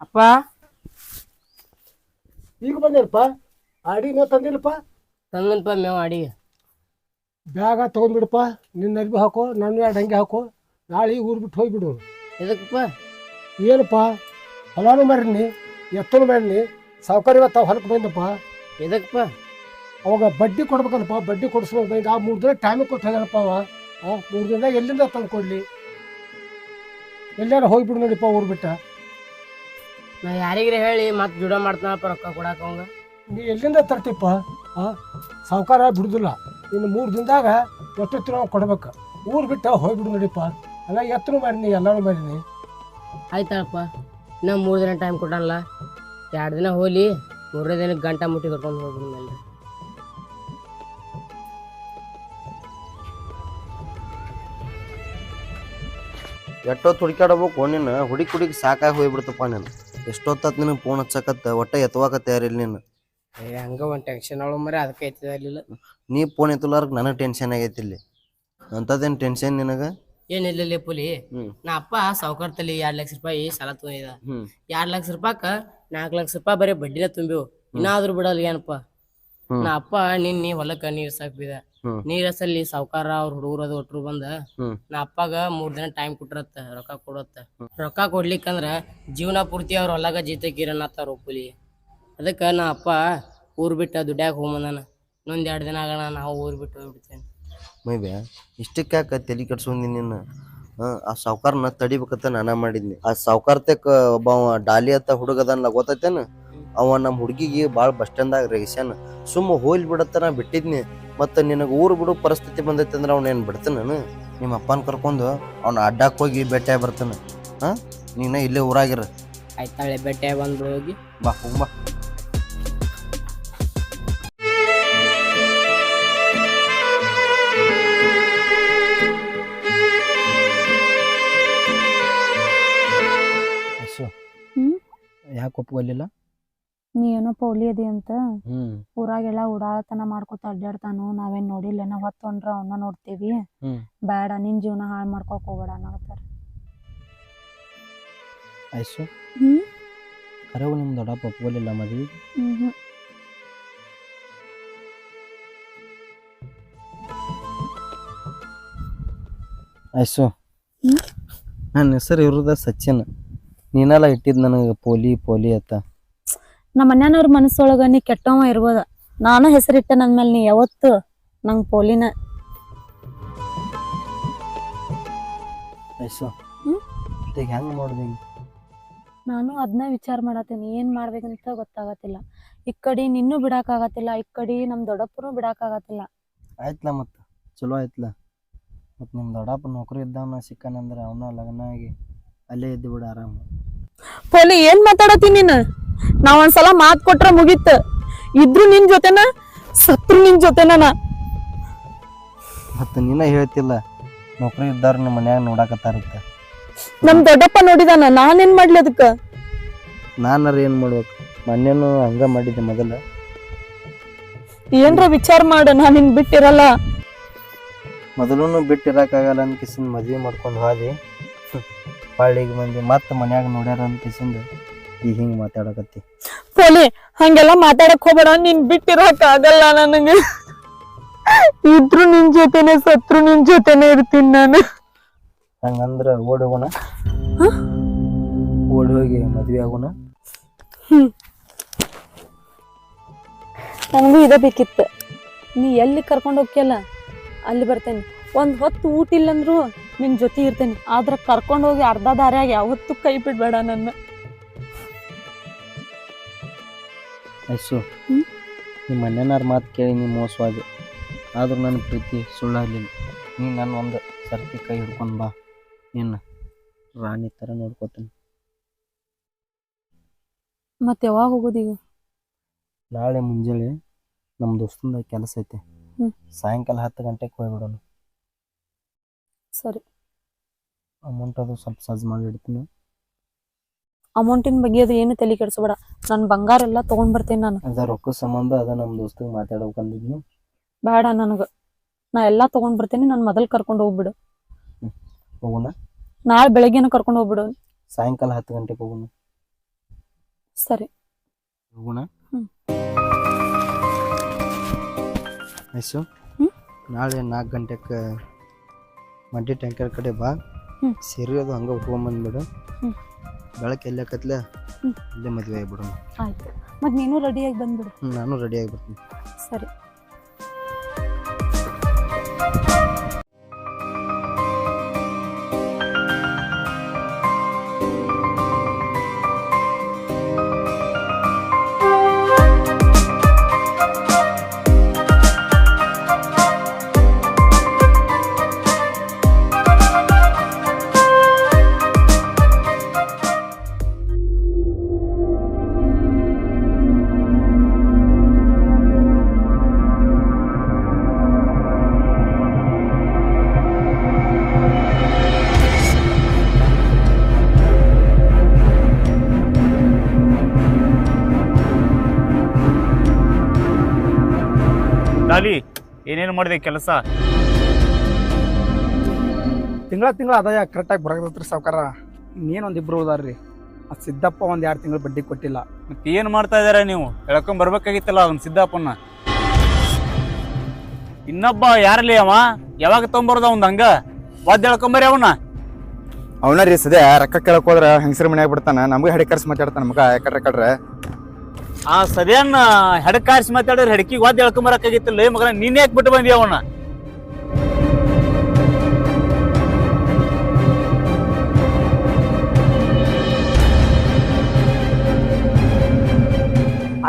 Speaker 9: ಅಪ್ಪ
Speaker 4: ಈಗ ಬಂದೇನಪ್ಪ ಅಡಿನ ತಂದಿಲ್ಲಪ್ಪ?
Speaker 9: ತಂದನಪ್ಪ ಮೇವ್ ಅಡಿಗೆ.
Speaker 4: ಬ್ಯಾಗ ತಗೊಂಡ್ಬಿಡಪ್ಪ ನಿನ್ನ ಅರ್ಬಿ ಹಾಕೋ ನನ್ನ ಎರಡು ಹಂಗೆ ಹಾಕೋ ನಾಳೆ ಊರು ಬಿಟ್ಟು ಹೋಗ್ಬಿಡು.
Speaker 9: ಎದಕ್ಕಪ್ಪ
Speaker 4: ಏನಪ್ಪ? ಹೊಲಾನು ಮಾರಿನಿ ಎತ್ತನು ಮಾರಿನಿ ಸಾವುಕಾರ ಇವತ್ತು ಹೊಲಕ್ಕೆ ಬಂದಪ್ಪ.
Speaker 9: ಎದಕ್ಕಪ್ಪ
Speaker 4: ಅವಾಗ ಬಡ್ಡಿ ಕೊಡ್ಬೇಕಲ್ಲಪ್ಪ ಬಡ್ಡಿ ಕೊಡಿಸ್ಬೇಕು ಈಗ ಆ ಮೂರು ದಿನ ಟೈಮಿಗೆ ಕೊಟ್ಟು ಹೋಗ್ಯಾನಪ್ಪ ಅವ. ಆ ಮೂರು ದಿನ ಎಲ್ಲಿಂದ ತಂದು ಕೊಡಲಿ? ಎಲ್ಲಾರು ಹೋಗ್ಬಿಡು ನೋಡಿಪ್ಪ ಊರು ಬಿಟ್ಟ.
Speaker 9: ನಾ ಯಾರಿಗ್ರೆ ಹೇಳಿ ಮತ್ತೆ ಜುಡ ಮಾಡ್ತಾನಪ್ಪ ರೊಕ್ಕ ಕೊಡಾಕ ಅವಂಗ.
Speaker 4: ನೀ ಎಲ್ಲಿಂದ ತರ್ತಿಪ್ಪ? ಸಾವುಕಾರ ಬಿಡುದಿಲ್ಲ. ಇನ್ನು ಮೂರು ದಿನದಾಗ ಎಷ್ಟೊತ್ತಿನ ನಾವು ಕೊಡ್ಬೇಕು? ಊರು ಬಿಟ್ಟ ಹೋಗ್ಬಿಡು ನೋಡಿಪ್ಪ. ಅಲ್ಲ ಎತ್ತನು ಮಾಡಿನಿ ಎಲ್ಲರೂ ಮಾಡಿನಿ
Speaker 9: ಆಯ್ತಳಪ್ಪ ಇನ್ನ ಮೂರು ದಿನ ಟೈಮ್ ಕೊಟ್ಟಲ್ಲ ಎರಡು ದಿನ ಹೋಲಿ ಮೂರನೇ ದಿನಕ್ಕೆ ಗಂಟೆ ಮುಟ್ಟಿ ಕರ್ಕೊಂಡು ಹೋಗ್ಬಿಡು ಮೇಲೆ
Speaker 8: ಎಷ್ಟೊತ್ತು ಹುಡುಕಾಡಬೇಕು ನಿನ್ನ ಹುಡುಕಿ ಹುಡುಕಿ ಸಾಕಾಗಿ ಹೋಗ್ಬಿಡ್ತಪ್ಪ ನೀನು. ಎಷ್ಟೊತ್ತತ್ ನಿನ್ ಫೋನ್ ಹಚ್ಚಕತ್ತ? ಒಟ್ಟ ಎತ್ತವಾಕ ತಯಾರಿಲ್ಲ ನೀನು?
Speaker 9: ಏ ಹಂಗ ಒಂದ್ ಟೆನ್ಷನ್ ಅವಳು ಮರೆ ಅದಕ್ಕೆ ಐತಿಲ್ಲ
Speaker 8: ನೀ ಫೋನ್ ಎತ್ತಲಾರ್ಗ ನನಗೆ ಟೆನ್ಷನ್ ಆಗೈತಿ ಇಲ್ಲಿ. ಅಂತದೇನ್ ಟೆನ್ಷನ್ ನಿನಗ?
Speaker 9: ಏನಿಲ್ಲ ಪುಲಿ.
Speaker 8: ಹ್ಮ್.
Speaker 9: ನಾ ಅಪ್ಪ ಸಾವ್ಕಾರ್ ತಲಿ ಎರಡ್ ಲಕ್ಷ ರೂಪಾಯಿ ಸಾಲ ತೊಗೊಂಡಿದ. ಎರಡ್ ಲಕ್ಷ ರೂಪಾಯಕ್ಕ ನಾಲ್ಕು ಲಕ್ಷ ರೂಪಾಯಿ ಬರೀ ಬಡ್ಡಿನ ತುಂಬಿವು. ಇನ್ನಾದ್ರೂ ಬಿಡಲ್ಲ ಏನಪ್ಪ
Speaker 8: ಹ್ಮ್.
Speaker 9: ನಾ ಅಪ್ಪ ನಿನ್ನೆ ಹೊಲಕ್ಕ ನೀರ್ ಸಾಕ್ ಬಿದ
Speaker 8: ಹ್ಮ್.
Speaker 9: ನೀರಸಲ್ಲಿ ಸಾವುಕಾರ ಅವ್ರ ಹುಡುಗರು ಒಟ್ಟರು ಒಟ್ರು ಬಂದ ನಾ ಅಪ್ಪಾಗ ಮೂರ್ ದಿನ ಟೈಮ್ ಕೊಟ್ರತ್ತ ರೊಕ್ಕ ಕೊಡತ್ತ. ರೊಕ್ಕ ಕೊಡ್ಲಿಕ್ಕಂದ್ರ ಜೀವನ ಪೂರ್ತಿ ಅವ್ರ ಜೀತ ಜೀತಕ್ಕಿರನ್ನತ್ತಾರ ಒಪ್ಪುಲಿ ಅದಕ್ಕ ನಾ ಅಪ್ಪ ಊರ್ ಬಿಟ್ಟ ದುಡ್ಯಾಗ ಹೋಗ್ಬಂದಾನ ಇನ್ನೊಂದ್ ಎರಡ್ ದಿನ ಆಗೋಣ ನಾವು ಊರ್ ಬಿಟ್ಟು ಹೋಗ್ಬಿಡ್ತೇನೆ.
Speaker 8: ಮೈಬ್ಯಾ ಇಷ್ಟಕ್ಕೆ ತಲೆ ಕೆಡ್ಸ್ಕೊಂಡಿ ನಿನ್ನ ಆ ಸಾವ್ಕಾರನ ತಡಿಬೇಕಂತ ನಾನ ಮಾಡಿದ್ನಿ. ಆ ಸಾವ್ಕಾರ್ತೆಕ್ ಒಬ್ಬ ಅವ ಡಾಲಿ ಅಂತ ಹುಡುಗದನ್ನ ಗೊತ್ತೈತೇನ? ಅವ ನಮ್ಮ ಹುಡುಗಿಗೆ ಭಾಳ ಬಸ್ ಸ್ಟ್ಯಾಂಡ್ದಾಗ ರೇಗ್ಸ್ಯಾನ. ಸುಮ್ಮ ಹೋಲ್ ಬಿಡತ್ತ ನಾ ಬಿಟ್ಟಿದ್ನಿ. ಮತ್ತು ನಿನಗೆ ಊರು ಬಿಡು ಪರಿಸ್ಥಿತಿ ಬಂದೈತೆ ಅಂದ್ರೆ ಅವ್ನ ಏನು ಬಿಡ್ತಾನ ನಾನು? ನಿಮ್ಮ ಅಪ್ಪನ ಕರ್ಕೊಂಡು ಅವ್ನ ಅಡ್ಡಕ್ಕೆ ಹೋಗಿ ಭೇಟಿಯಾಗಿ ಬರ್ತಾನೆ. ಹಾಂ? ನೀನ ಇಲ್ಲೇ ಊರಾಗಿರ.
Speaker 9: ಆಯ್ತಾಳೆ ಬೆಟ್ಟೆ ಬಂದು ಹೋಗಿ.
Speaker 8: ಬಾ ಹೋಗ್ ಬಾ.
Speaker 11: ಹ್ಮ್?
Speaker 7: ಯಾಕೆ ಒಪ್ಕೊಲಿಲ್ಲ
Speaker 11: ನೀ ಏನೋ ಪೌಲಿ ಅದಿ ಅಂತ
Speaker 7: ಹ್ಮ್.
Speaker 11: ಊರಾಗೆಲ್ಲ ಓಡಾಡತನ ಮಾಡ್ಕೊತ ಅಡ್ಡಾಡ್ತಾನು ನಾವೇನ್ ನೋಡಿಲ್ಲ ನಾವ್ ಹೊತ್ತೊಂಡ್ರ ಅವನ್ನ ನೋಡ್ತೀವಿ.
Speaker 7: ಹ್ಮ್.
Speaker 11: ಬೇಡ ನಿನ್ ಜೀವನ ಹಾಳ್ ಮಾಡ್ಕೊಕ್ ಹೋಗ್ಬೇಡ ಅನ್ನಕತ್ತಾರ.
Speaker 7: ಆಯ್ಸು
Speaker 11: ಹ್ಮ್.
Speaker 7: ಕರೆವು ನಿಮ್ಮ ದೊಡ್ಡಪ್ಪ ಒಪ್ಕೊಲಿಲ್ಲ ಮದ್ವಿ?
Speaker 11: ಹ್ಮ್.
Speaker 7: ಆಯ್ಸು
Speaker 11: ಹ್ಮ್?
Speaker 7: ನನ್ನ ಹೆಸರು ಇರೋದ ಸಚಿನ್. ನೀನೆಲ್ಲ ಇಟ್ಟಿದ್ ನನಗೆ ಪೋಲಿ ಪೋಲಿ ಅಂತ.
Speaker 11: ನಮ್ಮ ಮನ್ಯಾನವ್ರ ಮನಸ್ಸೊಳಗ ನೀ ಕೆಟ್ಟವ ಇರ್ಬೋದ. ನಾನು ಹೆಸರಿಟ್ಟ ನನ್ನ ಮೇಲೆ ನೀ ಯಾವತ್ತು ನಂಗ್ ಪೋಲಿನ.
Speaker 7: ಹೆಂಗ್ ಮಾಡ್ದೆ?
Speaker 11: ನಾನು ಅದನ್ನ ವಿಚಾರ ಮಾಡತ್ತೀನಿ. ಏನ್ ಮಾಡ್ಬೇಕಂತ ಗೊತ್ತಾಗತ್ತಿಲ್ಲ. ಈ ಕಡೆ ನಿನ್ನೂ ಬಿಡಾಕಾಗತ್ತಿಲ್ಲ ಈ ಕಡೆ ನಮ್ ದೊಡ್ಡಪ್ಪನೂ ಬಿಡಾಕಾಗತ್ತಿಲ್ಲ.
Speaker 7: ಆಯ್ತಲ್ಲ ಮತ್ತ? ಚಲೋ ಆಯ್ತಲ್ಲ ಮತ್ತೆ ನಿಮ್ಮ ದೊಡ್ಡಪ್ಪ ನೌಕರಿ ಇದ್ದವನ ಸಿಕ್ಕನಂದ್ರೆ ಅವನ ಲಗ್ನ ಆಗಿ ಅಲ್ಲೇ ಇದ್ದು ಬಿಡ ಆರಾಮ.
Speaker 11: ಪೋಲಿ ಏನ್ ಮಾತಾಡತಿ ನೀನ್? ನಾವ್ ಒಂದ್ಸಲ ಮಾತ್ ಕೊಟ್ರ ಮುಗೀತ್. ಇದ್ರು ನಿನ್ ಜೊತೆನ ಸತ್ರು ನಿನ್ ಜೊತೆನ ನಾ
Speaker 7: ಮತ್ತು ನೀನ ಹೇಳ್ತಿಲ್ಲ ನೌಕರಿ ಇದ್ದಾರ ನಿಮ್ಮ ಮನ್ಯಾಗ ನೋಡಾಕತ್ತಾರತ್ತ.
Speaker 11: ನಮ್ ದೊಡ್ಡಪ್ಪ ನೋಡಿದಾನ ನಾನೇನ್ ಮಾಡ್ಲಿ ಅದಕ್ಕ
Speaker 7: ನಾನಾರ ಏನು ಮಾಡ್ಬೇಕು? ಮೊನ್ನೆನೂ ಹಂಗ ಮಾಡಿದ್ದೆ ಮೊದಲ.
Speaker 11: ಏನ್ರ ವಿಚಾರ ಮಾಡ ನಾ ನಿನ್ ಬಿಟ್ಟಿರಲ್ಲ.
Speaker 7: ಮೊದಲು ಬಿಟ್ಟಿರಕ್ಕಾಗಲ್ಲ ಅನ್ಕಿಸಿನ ಮದ್ವೆ ಮಾಡ್ಕೊಂಡು ಹೋದಿ. ಪಳ್ಳಿಗೆ ಮಂದಿ ಮತ್ತೆ ಮನ್ಯಾಗ ನೋಡ್ಯಾರ ಅಂತ ಕಿಸಿಂದ ಈಗ ಹಿಂಗೆ ಮಾತಾಡಕತ್ತಿ.
Speaker 11: ಪೋಲಿ ಹಂಗೆಲ್ಲ ಮಾತಾಡಕ್ ಹೋಗ್ಬೇಡ ನಿನ್ ಬಿಟ್ಟಿರಕ್ ಆಗಲ್ಲ ನನಗೆ. ಇದ್ರು ನಿನ್ ಜೊತೆನೆ ಸತ್ರು ನಿನ್ ಜೊತೆನೆ ಇರ್ತೀನಿ ನಾನು.
Speaker 7: ಹಂಗಂದ್ರ ಓಡಿ ಹೋಗೋಣ. ಓಡಿ ಹೋಗಿ ಮದ್ವೆ ಆಗೋಣ.
Speaker 11: ನನಗೂ ಇದ ಬೇಕಿತ್ತು. ನೀ ಎಲ್ಲಿ ಕರ್ಕೊಂಡು ಹೋಗ್ಯಲ್ಲ ಅಲ್ಲಿ ಬರ್ತೇನೆ. ಒಂದ್ ಹೊತ್ತು ಊಟ ಇಲ್ಲಂದ್ರು ನಿನ್ ಜೊತೆ ಇರ್ತೇನೆ. ಆದ್ರೆ ಕರ್ಕೊಂಡು ಹೋಗಿ ಅರ್ಧ ದಾರಿಯಾಗಿ ಯಾವತ್ತೂ ಕೈ ಬಿಡ್ಬೇಡ ನನ್ನ.
Speaker 7: ಐಸು
Speaker 11: ಹ್ಮ್?
Speaker 7: ನಿಮ್ಮ ಮನೆಯನ್ನಾರ ಮಾತು ಕೇಳಿ ನೀ ಮೋಸವಾದೆ ಆದರೂ ನನ್ನ ಪ್ರೀತಿ ಸುಳ್ಳಾಗಲಿಲ್ಲ. ನೀ ನನ್ನ ಒಂದು ಸರ್ತಿ ಕೈ ಹಿಡ್ಕೊಂಡು ಬಾ. ನಿನ್ನ ರಾಣಿ ಥರ ನೋಡ್ಕೋತೀನಿ.
Speaker 11: ಮತ್ತೆ ಯಾವಾಗ ಹೋಗೋದೀಗ?
Speaker 7: ನಾಳೆ ಮುಂಜಾನೆ ನಮ್ಮ ದೋಸ್ತಂದ ಕೆಲಸ ಐತೆ.
Speaker 11: ಹ್ಮ್.
Speaker 7: ಸಾಯಂಕಾಲ ಹತ್ತು ಗಂಟೆಗೆ ಹೋಗ್ಬಿಡೋಣ.
Speaker 11: ಸರಿ.
Speaker 7: ಅಮೌಂಟ್ ಅದು ಸ್ವಲ್ಪ ಸಜ್ಜು ಮಾಡಿ ಇಡ್ತೀನಿ.
Speaker 11: ಅಮೌಂಟಿನ ಬಗ್ಗೆ ಅದು ಏನು ತಲೆ ಕೆಡಿಸಬೇಡ. ನಾನು ಬಂಗಾರ ಎಲ್ಲ ತಗೊಂಡ್ ಬರ್ತೇನೆ ನಾನು.
Speaker 7: ಅದ ರೊಕ್ಕ ಸಂಬಂಧ ಅದ ನಮ್ಮ ದೋಸ್ತಿಗೆ ಮಾತಾಡ್ಬೇಕಂದಿದ್ನಿ
Speaker 11: ಬೇಡ ನನಗೆ. ನಾ ಎಲ್ಲ ತಗೊಂಡ್ ಬರ್ತೇನೆ ನಾನು ಮೊದಲ್ ಕರ್ಕೊಂಡು ಹೋಗ್ಬಿಡು.
Speaker 7: ಹೋಗೋಣ.
Speaker 11: ನಾಳೆ ಬೆಳಗ್ಗೆನ ಕರ್ಕೊಂಡು ಹೋಗ್ಬಿಡು.
Speaker 7: ಸಾಯಂಕಾಲ ಹತ್ತು ಗಂಟೆಗೆ ಹೋಗೋಣ.
Speaker 11: ಸರಿ.
Speaker 8: ಹೋಗೋಣ?
Speaker 11: ಹ್ಮ್.
Speaker 8: ಐಸು
Speaker 11: ಹ್ಮ್?
Speaker 8: ನಾಳೆ ನಾಲ್ಕು ಗಂಟೆಗೆ ಮಡ್ಡಿ ಟ್ಯಾಂಕರ್ ಕಡೆ ಬಾ.
Speaker 11: ಹ್ಮ್.
Speaker 8: ಸೀರೆ ಅದು ಹಂಗೆ ಉಟ್ಕೊಂಬಂದ್ಬಿಡು
Speaker 11: ಹ್ಮ್.
Speaker 8: ಎಲ್ಲ ಎಲ್ಲೇ ಕತ್ಲೆ
Speaker 11: ಹ್ಮ್.
Speaker 8: ಇಲ್ಲೇ ಮದುವೆ ಆಗ್ಬಿಡೋಣ.
Speaker 11: ಆಯ್ತು. ಮತ್ ನೀನು ರೆಡಿಯಾಗಿ ಬಂದ್ಬಿಡು.
Speaker 8: ನಾನು ರೆಡಿ ಆಗಿಬಿಡ್ತೀನಿ
Speaker 11: ಸರಿ.
Speaker 5: ಮಾಡಿದೆ ಕೆಲಸ?
Speaker 7: ತಿಂಗಳ ತಿಂಗಳ ಆದಾಯ ಕರೆಕ್ಟಾಗಿ ಬರಕತ್ತೈತ್ರಿ ಸಾವ್ಕಾರ. ಇನ್ನೇನೊಂದು ಇಬ್ರು ಉದಾರ್ರಿ ಆ ಸಿದ್ದಪ್ಪ ಒಂದ್ ಎರಡು ತಿಂಗಳು ಬಡ್ಡಿ ಕೊಟ್ಟಿಲ್ಲ.
Speaker 5: ಮತ್ತೆ ಏನ್ ಮಾಡ್ತಾ ಇದಾರ ನೀವು? ಹೇಳ್ಕೊಂಡ್ ಬರ್ಬೇಕಾಗಿತ್ತಲ್ಲ ಅವ್ನ ಸಿದ್ದಪ್ಪನ ಇನ್ನೊಬ್ಬ ಯಾರಲ್ಲಿ ಅವ? ಯಾವಾಗ ತೊಂಬರೋದ ಅವ್ನ ಹಂಗ? ವಾದ್ಯ ಹೇಳ್ಕೊಂಬರಿ ಅವನ.
Speaker 6: ಅವನ ರೀ ಸದ್ಯ ರೊಕ್ಕ ಕೇಳಕ್ ಹೋದ್ರ ಹೆಂಗಸರ ಮನ್ಯಾಗ ಬಿಡ್ತಾನ ನಮ್ಗೆ ಹಡಿ ಕರ್ಸಿ ಮಾತಾಡ್ತಾನ ಮಗ ಯಾಕಡ್ರೆ ಕಡ್ರೆ
Speaker 5: ಆ ಸದ್ಯನ್ನ ಹೆಡಕ್ ಕಾರಿಸಿ ಮಾತಾಡಿದ್ರೆ ಹೆಡಕಿಗೆ ವಾದ್ಯ ಹೇಳ್ಕೊಂಬರಕ್ಕಾಗಿತ್ತಿಲ್ಲ ಏ ಮಗನ, ನೀನೇ ಯಾಕೆ ಬಿಟ್ಟು ಬಂದಿ ಅವನ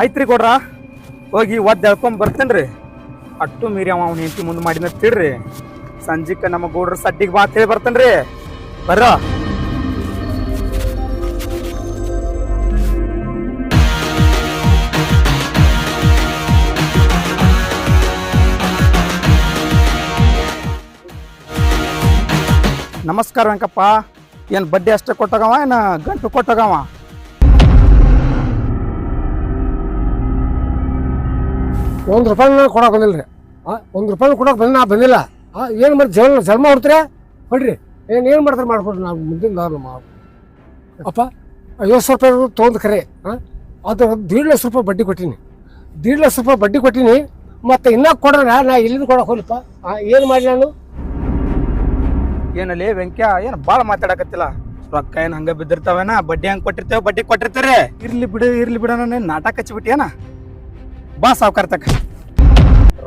Speaker 7: ಆಯ್ತ್ರಿ ಕೊಡ್ರ ಹೋಗಿ ಒದ್ದು ಎಳ್ಕೊಂಡ್ ಬರ್ತೇನ್ರಿ. ಅಟ್ಟು ಮೀರಿ ಅವ ಅವ್ನ ಹೆಂಡತಿ ಮುಂದೆ ಮಾಡಿದ ತಿಳ್ರಿ ಸಂಜಿಕ ನಮ್ಮ ಗೌಡ್ರ ಸಡ್ಡಿಗೆ ಬಾ ಹೇಳಿ ಬರ್ತೇನ್ರಿ. ಬರ್ರ. ನಮಸ್ಕಾರ ವೆಂಕಪ್ಪ. ಏನು ಬಡ್ಡಿ ಅಷ್ಟೇ ಕೊಟ್ಟೋಗವ, ಏನು ಗಂಟು ಕೊಟ್ಟೋಗವ?
Speaker 4: ಒಂದು ರೂಪಾಯಿ ನಾನು ಕೊಡಕ್ಕೆ ಬಂದಿಲ್ಲ ರೀ ಆ, ಒಂದು ರೂಪಾಯಿ ಕೊಡೋಕೆ ಬಂದು ಬಂದಿಲ್ಲ. ಆ, ಏನು ಮಾಡಿ ಜನ ಜನ್ಮ ಹೊಡ್ತೀರ? ಹೊಡ್ರಿ ಏನು ಏನು ಮಾಡ್ತಾರೆ ಮಾಡ್ಕೊಡ್ರಿ ನಾವು ಮುಂದಿನ ಮಾಡು ಅಪ್ಪ, ಐವತ್ತು ಸಾವಿರ ರೂಪಾಯಿ ತೊಗೊಂಡು ಕರೆ. ಹಾಂ ಅದು ದೀಡ್ ಲಕ್ಷ ರೂಪಾಯಿ ಬಡ್ಡಿ ಕೊಟ್ಟೀನಿ. ದೀಡ್ ಲಕ್ಷ ರೂಪಾಯಿ ಬಡ್ಡಿ ಕೊಟ್ಟೀನಿ, ಮತ್ತು ಇನ್ನೂ ಕೊಡೋಣ ನಾ ಇಲ್ಲಿಂದ ಕೊಡೋಕೆ ಹೋಗ್ಲಿಪ್ಪ. ಏನು ಮಾಡಿ ನಾನು?
Speaker 7: ಏನಲ್ಲಿ ವೆಂಕ್ಯ, ಏನ್ ಬಾಳ ಮಾತಾಡಕತ್ತಿಲ್ಲ? ರೊಕ್ಕ ಏನ್ ಹಂಗ ಬಿದ್ದಿರ್ತಾವೇನ? ಬಡ್ಡಿ ಹಂಗ ಕೊಟ್ಟಿರ್ತೇವೆ? ಬಡ್ಡಿ ಕೊಟ್ಟಿರ್ತಾರೆ? ಇರ್ಲಿ ಬಿಡು, ಇರ್ಲಿ ಬಿಡ ನಾನು ನಾಟಕ ಹಚ್ಚಿಬಿಟ್ಟೇನ ಬಾ ಸಾವ್ಕಾರ ತಕ.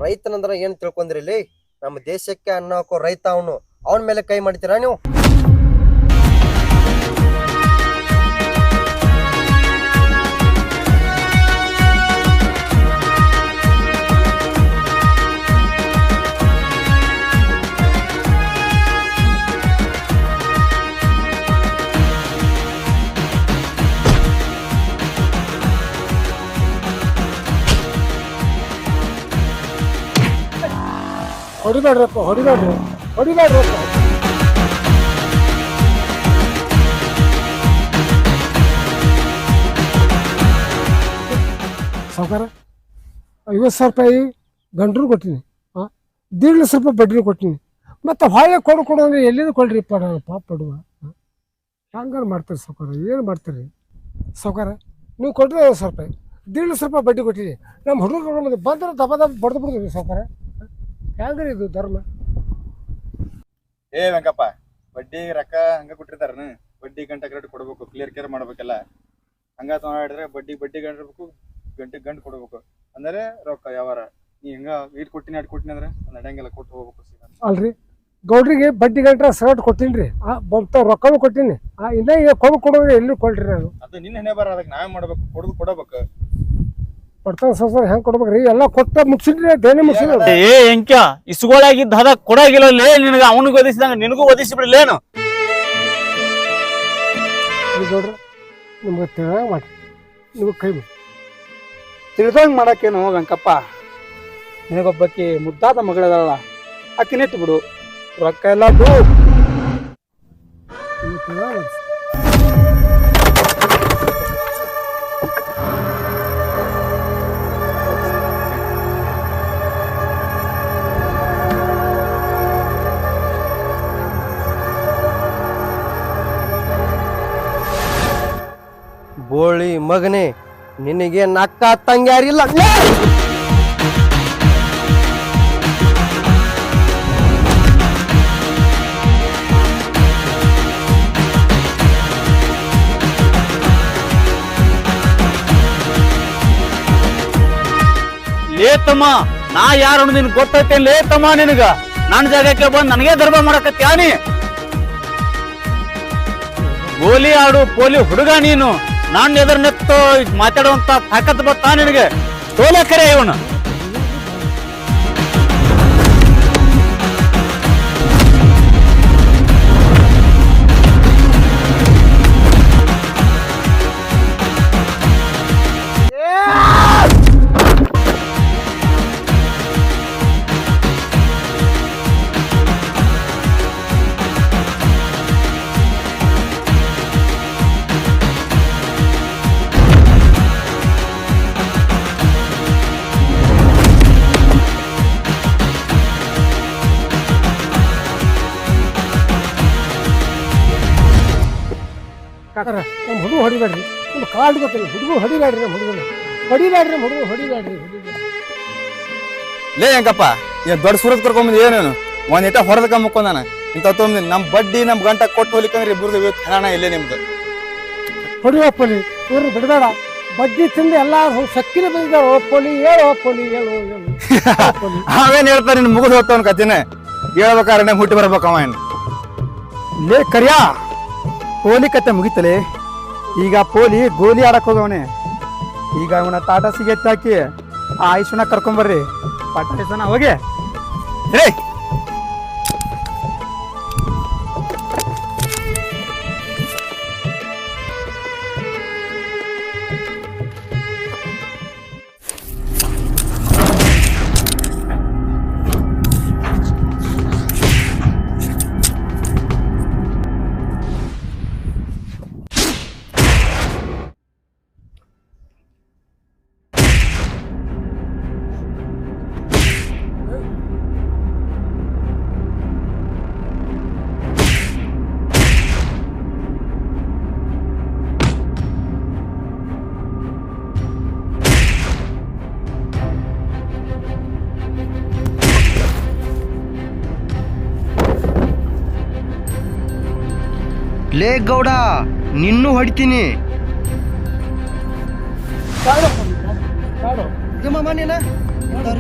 Speaker 8: ರೈತನಂದ್ರ ಏನ್ ತಿಳ್ಕೊಂಡ್ರಿ ಇಲ್ಲಿ ನಮ್ಮ ದೇಶಕ್ಕೆ ಅನ್ನ ಹಾಕೋ ರೈತ ಅವನು. ಅವನ ಮೇಲೆ ಕೈ ಮಾಡ್ತೀರಾ ನೀವು?
Speaker 4: ಹೊಡಿಬೇಡ್ರಪ್ಪ, ಹೊಡಿಬೇಡ್ರಿ, ಹೊಡಿಬೇಡ್ರಪ್ಪ. ಸಾವುಕಾರ, ಐವತ್ತು ಸಾವಿರ ರೂಪಾಯಿ ಗಂಟ್ರು ಕೊಟ್ಟಿನಿ ಹಾಂ ದೀಡ್ ಲಕ್ಷ ರೂಪಾಯಿ ಬಡ್ಡಿ ಕೊಟ್ಟಿನಿ. ಮತ್ತು ಹೊಳೆ ಕೊಡು ಕೊಡು ಅಂದ್ರೆ ಎಲ್ಲಿಂದ ಕೊಡ್ರಿಪ್ಪ ನಾನು ಪಾಪ ಪಡುವ ಹಂಗಾರು ಮಾಡ್ತೀರಿ ಸಾವುಕಾರ, ಏನು ಮಾಡ್ತೀರಿ? ಸಾವುಕಾರ, ನೀವು ಕೊಟ್ಟರೆ ಐವತ್ತು ಸಾವಿರ ರೂಪಾಯಿ ದೀಡ್ ರೂಪಾಯಿ ಬಡ್ಡಿ ಕೊಟ್ಟಿರಿ ನಮ್ಮ ಹುಡುಗರು ಬಂದ್ರೆ ದಬ ದಬ ಬಡ್ದು ಬಿಡ್ತೀವಿ ಸಾವುಕಾರ. ಹೆಂಗ್ರಿ ಇದು ಧರ್ಮ?
Speaker 6: ಏ ವೆಂಕಪ್ಪ ಬಡ್ಡಿ ರೊಕ್ಕ ಹಂಗ ಕೊಟ್ಟಿರ್ತಾರನ? ಬಡ್ಡಿ ಗಂಟೆ ಕರೆಕ್ಟ್ ಕೊಡ್ಬೇಕು ಕ್ಲಿಯರ್ ಕೇರ್ ಮಾಡ್ಬೇಕಲ್ಲ. ಹಂಗ ಮಾಡಿದ್ರೆ ಬಡ್ಡಿ ಬಡ್ಡಿ ಗಂಟೆ ಇರ್ಬೇಕು ಗಂಟೆ ಗಂಟು ಕೊಡ್ಬೇಕು. ಅಂದ್ರೆ ರೊಕ್ಕ ಯಾವಾರ ನೀ ಹಿಂಗ ಇದ್ ಕೊಟ್ಟಿನಿ ಅಡ್ ಕೊಟ್ಟಿನಿ ಅಂದ್ರೆ ನಡೆಯಂಗಿಲ್ಲ ಕೊಟ್ಟು ಹೋಗ್ಬೇಕು ಸೀದಾ.
Speaker 4: ಅಲ್ರಿ ಗೌಡ್ರಿಗೆ ಬಡ್ಡಿ ಗಂಟ್ರ ಸರ್ಟ್ ಕೊಟ್ಟಿನ್ರಿ. ಆ ರೊಕ್ಕನೂ ಕೊಟ್ಟಿನಿ. ಆ ಇನ್ನ ಈಗ ಕೊಡು ಕೊಡೋದ್ರೆ ಎಲ್ಲೂ ಕೊಡ್ರಿ ನಾನು?
Speaker 6: ಅದು ನಿನ್ನ ಹಣೆ ಬರ ಅದಕ್ಕೆ ನಾವೇ ಮಾಡ್ಬೇಕು? ಕೊಡುದು ಕೊಡಬೇಕು.
Speaker 4: ಬರ್ತಾನ ಹೆಂಗೆ ಹೆಂಗ್ ಕೊಡ್ಬೇಕ್ರಿ? ಎಲ್ಲ ಕೊಟ್ಟ ಮುಗಿಸಿನ್ರಿ ದೇನೆ ಮುಗಿಸಿನ
Speaker 5: ಏ ಎಂಕ್ಯ ಇಸ್ಗೋಳಾಗಿದ್ದ ಹದ ಕೊಡಾಗಿಲ್ಲ ನಿನಗ ಅವನಿಗೆ ಒದಿಸಿದಂಗ ನಿನಗೂ ಒದಿಸಿ ಬಿಡ್ಲೇನು
Speaker 4: ಗೌಡ್ರ ನಿಮ್ಗೆ ತಿಳಿಯಾಗ ಮಾಡಿ ನಿಮಗೆ ಕೈ ಬಿಡಿ.
Speaker 7: ತಿಳಿದಂಗೆ ಮಾಡಕ್ಕೇನು ವೆಂಕಪ್ಪ? ನಿನಗೊಬ್ಬಕ್ಕೆ ಮುದ್ದಾದ ಮಗಳದಲ್ಲ ಅಕ್ಕಿನಿಟ್ಟು ಬಿಡು. ರೊಕ್ಕ ಎಲ್ಲ ಬಿಡು.
Speaker 4: ನಿಮ್ಗೆ ತಿಳಿಯಾಗ
Speaker 8: ಬೋಳಿ ಮಗನೇ, ನಿನಗೆ ನಕ್ಕ ತಂಗ್ಯಾರಿಲ್ಲ.
Speaker 5: ಲೇತಮ್ಮ, ನಾ ಯಾರು ನಿನ್ ಗೊತ್ತೈತೆ? ಲೇತಮ್ಮ ನಿನಗ. ನನ್ನ ಜಾಗಕ್ಕೆ ಬಂದ್ ನನಗೆ ದರ್ಬ ಮಾಡಕತ್ಯಾನಿ? ಗೋಲಿ ಆಡು ಪೋಲಿ ಹುಡುಗ ನೀನು. ನಾನು ಎದುರು ನೆತ್ತು ಮಾತಾಡುವಂತ ತಾಕತ್ ಬತ್ತಾ ನಿನಗೆ? ತೋಲೆ ಕರೆ ಇವನು.
Speaker 4: ನಿಮ್ಮ ಕಾಲ್ದು ಗೊತ್ತಿಲ್ಲ. ಹುಡುಗ ಹೊಡಿಬೇಡ್ರಿ ನಮ್ಮ ಹುಡುಗನ ಹೊಡಿಲಾಡ್ರಿ ನಮ್ಮ ಹುಡುಗ ಹೊಡಿಲಾಡ್ರಿ
Speaker 6: ಲೇ ಹೆಂಗಪ್ಪ ಏನ್ ದೊಡ್ಡ ಸೂರತ್ ಕರ್ಕೊಂಬಂದ್ ಏನೇನು? ಒಂದ್ ಇಟ ಹೊರದಕ್ಕ ಮುಕ್ಕೊಂದಾನ ಇಂತ ತೊಂದ್ ನಮ್ ಬಡ್ಡಿ ನಮ್ಮ ಗಂಟ ಕೊಟ್ಟು ಹೋಲಿಕಂದ್ರೆ ಇಬ್ಬರದು ಇವತ್ತು ಹಣ ಇಲ್ಲೇ ನಿಮ್ದು.
Speaker 4: ಹೊಡಿಯೋ ಇವ್ರು ಬಿಡಬೇಡ. ಬಡ್ಡಿ ತಿಂದು ಎಲ್ಲಾರು ಸಕ್ಕಿನ ಬಂದಿದ್ದಾವ ಪೋಲಿ ಹೇಳು ಪೋಲಿ ಹೇಳು ಹೇಳು. ಹೇಳ್ತಾರೆ
Speaker 6: ಅವೇನ್ ಹೇಳ್ತಾರೆ ನಿನ್ ಮುಗಿದು ಹೋಗ್ತಾವನ್ ಕತಿನ ಹೇಳ್ಬೇಕಾರೆ ಹುಟ್ಟಿ ಬರ್ಬೇಕವ ಏನ್
Speaker 7: ಲೇ ಕರಿಯಾ ಹೋಲಿ ಕತೆ ಮುಗಿತಲೆ? ಈಗ ಪೋಲಿ ಗೋಲಿ ಆಡಕ್ ಹೋಗವನೆ. ಈಗ ಅವನ ತಾಟ ಸಿಗೆತ್ತಿ ಹಾಕಿ ಆ ಆಯುಷನ ಕರ್ಕೊಂಬರ್ರಿ. ಪಟಾಯಿಸನ ಹೋಗಿ.
Speaker 6: ರೇ
Speaker 8: ಲೇ ಗೌಡ ನಿನ್ನೂ ಹೊಡಿತೀನಿ. ಮಾಮ ನೀನ?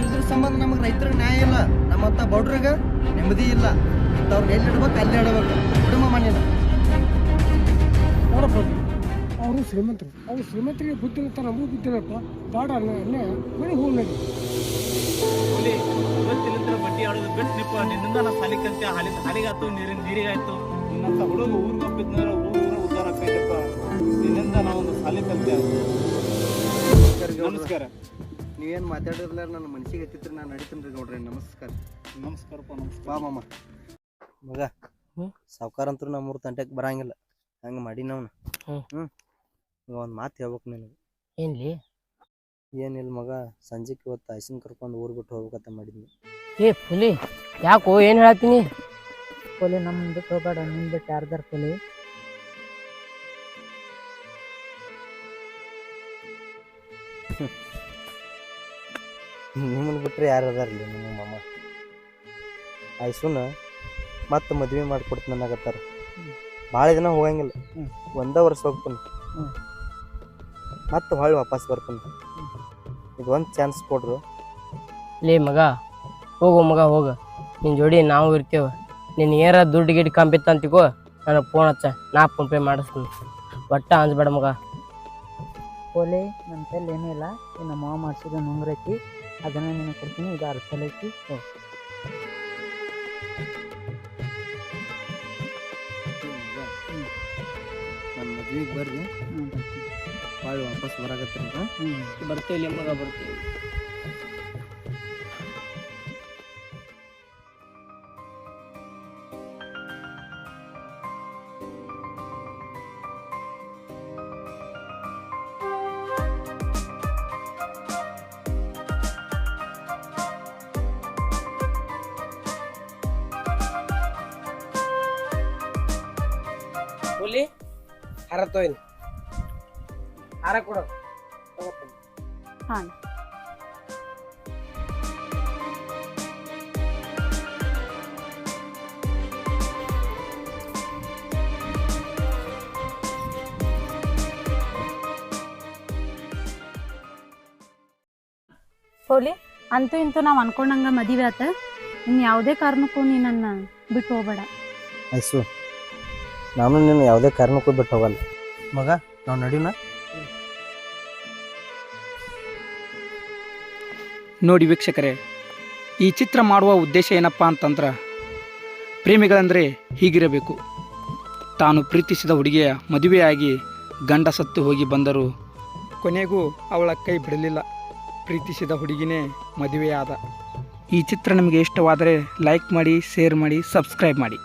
Speaker 8: ಇದ್ರ ಸಂಬಂಧ ನಮಗೆ ರೈತರ ನ್ಯಾಯ ಇಲ್ಲ. ನಮ್ಮಂತ ಬಡ್ರಿಗ ನೆಮ್ಮದಿ ಇಲ್ಲ. ಇಂಥವ್ರನ್ನ ಎಲ್ಲಿ ಇಡ್ಬೇಕು ಅಲ್ಲಿ ಇಡ್ಬೇಕು. ಬಿಡು ಮನೇನ
Speaker 4: ನೋಡಪ್ಪ ಅವರು. ಶ್ರೀಮಂತರು. ಅವ್ರು ಶ್ರೀಮಂತರಿಗೆ ಬುದ್ಧಿ ಇರ್ತ ನಮಗೂ ಬುದ್ಧಿ ಇರಪ್ಪ ಬಾಡ ಅಲ್ಲ ಮನೆಗೆ ಹೋಗಿ ನಡಿ.
Speaker 5: ಬಡ್ಡಿ ಆಡೋದು ಬಿಟ್ಟು ನಿಪ್ಪ. ನಿನ್ನಿಂದ ಸಲಿಕಂತೆ ಹಾಲಿ ಹಾಲಿಗಾಯ್ತು ನೀರಿನ ನೀರಿಗಾಯ್ತು. ನಿನ್ನಂತ ಹುಡುಗ ಊರಿಗೆ ಒಪ್ಪಿದ್ನ ಊರ ಉದ್ದಾರ ಆಗ್ತೈತಪ್ಪ. ನಿನ್ನಿಂದ ನಾವೊಂದು ಸಾಲಿ ಕಲಿತೆ ನಮಸ್ಕಾರ
Speaker 8: ನೀವೇನು ಮಾತಾಡಿರ್ಲ ನನ್ನ ಮನಸ್ಸಿಗೆ ಹತ್ತಿದ್ರೆ ನಾನು ನಡೀತೀನಿ ರೀ ನೋಡ್ರಿ ನಮಸ್ಕಾರ.
Speaker 5: ನಮಸ್ಕಾರಪ್ಪ ನಮಸ್ಕಾರ.
Speaker 8: ಬಾ ಮಾಮ. ಮಗ ಸಾವ್ಕಾರ ಅಂತೂ ನಮ್ಮೂರು ತಂಟೆಗೆ ಬರಂಗಿಲ್ಲ. ಹಂಗೆ ಮಾಡಿ ನಾವು
Speaker 9: ಹ್ಮ್.
Speaker 8: ಹ್ಞೂ ಈಗ ಒಂದು ಮಾತು ಹೇಳ್ಬೇಕು ನಿನಗೆ.
Speaker 9: ಏನ್ಲಿ?
Speaker 8: ಏನಿಲ್ಲ ಮಗ ಸಂಜೆಗೆ ಇವತ್ತು ಐಸಿನ್ ಕರ್ಕೊಂಡು ಊರು ಬಿಟ್ಟು ಹೋಗ್ಬೇಕಂತ ಮಾಡಿದ್ನಿ.
Speaker 9: ಏ ಪುಲಿ ಯಾಕೋ ಏನು ಹೇಳತ್ತೀನಿ?
Speaker 10: ಪೋಲಿ ನಮ್ದು ಬಿಟ್ಟು ನಿಮ್ದು ಚಾರ್ಜರ್ ಬಿಟ್ಟು ಯಾರ್ದಾರ ಪೋಲಿ
Speaker 8: ನಿಮ್ಮನ್ನ ಬಿಟ್ರೆ ಯಾರು ಅದಾರಲ್ಲ ನಿಮ್ಮ ಮಾಮ? ಐಸುನ ಮತ್ತೆ ಮದುವೆ ಮಾಡಿಕೊಡ್ತೀನಿ ಅನ್ನಕತ್ತಾರ ಭಾಳ ದಿನ ಹೋಗಂಗಿಲ್ಲ. ಒಂದೇ ವರ್ಷ ಹೋಗ್ತೀನಿ. ಮತ್ತೆ ಹೊಳ್ಳಿ ವಾಪಸ್ ಬರ್ತೀನಿ. ಇದು ಒಂದು ಚಾನ್ಸ್ ಕೊಡ್ರು.
Speaker 9: ಲೇ ಮಗ ಹೋಗು ಮಗ ಹೋಗ. ನಿನ್ನ ಜೋಡಿ ನಾವು ಇರ್ತೇವ. ನಿನ್ ಏನಾರ ದುಡ್ಡು ಗಿಡ್ ಕಂಬಿತ್ತ ಅಂತಿಗೋ ನನಗೆ ಫೋನ್ ಹಚ್ಚ ನಾ ಫೋನ್ ಪೇ ಮಾಡಿಸ್ತೀನಿ. ಒಟ್ಟ ಅಂಜಬೇಡ ಮಗ.
Speaker 10: ಪೋಲಿ ನನ್ನ ತಲೆ ಏನೂ ಇಲ್ಲ. ಈ ನಮ್ಮ ಮಾವ ಮಾಡಿಸಿದ ನುಂಗ್ರೈತಿ ಅದನ್ನು ನಿನಗೆ ಕೊಡ್ತೀನಿ ಇದು ಅರ್ಥ ಐತಿ.
Speaker 8: ನನ್ನ ಮದ್ವೆಗೆ ಬರ್ರಿ. ಹೊಳ್ಳಿ ವಾಪಸ್ ಬರಾಕತ್ತೀರಿ
Speaker 9: ಬರ್ತೀವಿ ಮಗ ಬರ್ತೀವಿ
Speaker 11: ಹೋಲಿ ಅಂತೂ ಇಂತೂ ನಾವು ಅನ್ಕೊಂಡಂಗ ಮದುವೆ ಆತ. ಇನ್ ಯಾವುದೇ ಕಾರಣಕ್ಕೂ ನೀ ನನ್ನ ಬಿಟ್ಟು ಹೋಗ್ಬೇಡ.
Speaker 8: ಐಸು ನಾನು ನಿನ್ನ ಯಾವುದೇ ಕಾರಣಕ್ಕೂ ಬಿಟ್ಟು ಹೋಗಲ್ಲ. ಮಗ ನಾವು ನಡೀನ?
Speaker 7: ನೋಡಿ ವೀಕ್ಷಕರೇ ಈ ಚಿತ್ರ ಮಾಡುವ ಉದ್ದೇಶ ಏನಪ್ಪ ಅಂತಂದ್ರೆ ಪ್ರೇಮಿಗಳಂದರೆ ಹೀಗಿರಬೇಕು. ತಾನು ಪ್ರೀತಿಸಿದ ಹುಡುಗಿಯ ಮದುವೆಯಾಗಿ ಗಂಡ ಸತ್ತು ಹೋಗಿ ಬಂದರೂ ಕೊನೆಗೂ ಅವಳ ಕೈ ಬಿಡಲಿಲ್ಲ. ಪ್ರೀತಿಸಿದ ಹುಡುಗಿನೇ ಮದುವೆಯಾದ. ಈ ಚಿತ್ರ ನಿಮಗೆ ಇಷ್ಟವಾದರೆ ಲೈಕ್ ಮಾಡಿ ಶೇರ್ ಮಾಡಿ ಸಬ್ಸ್ಕ್ರೈಬ್ ಮಾಡಿ.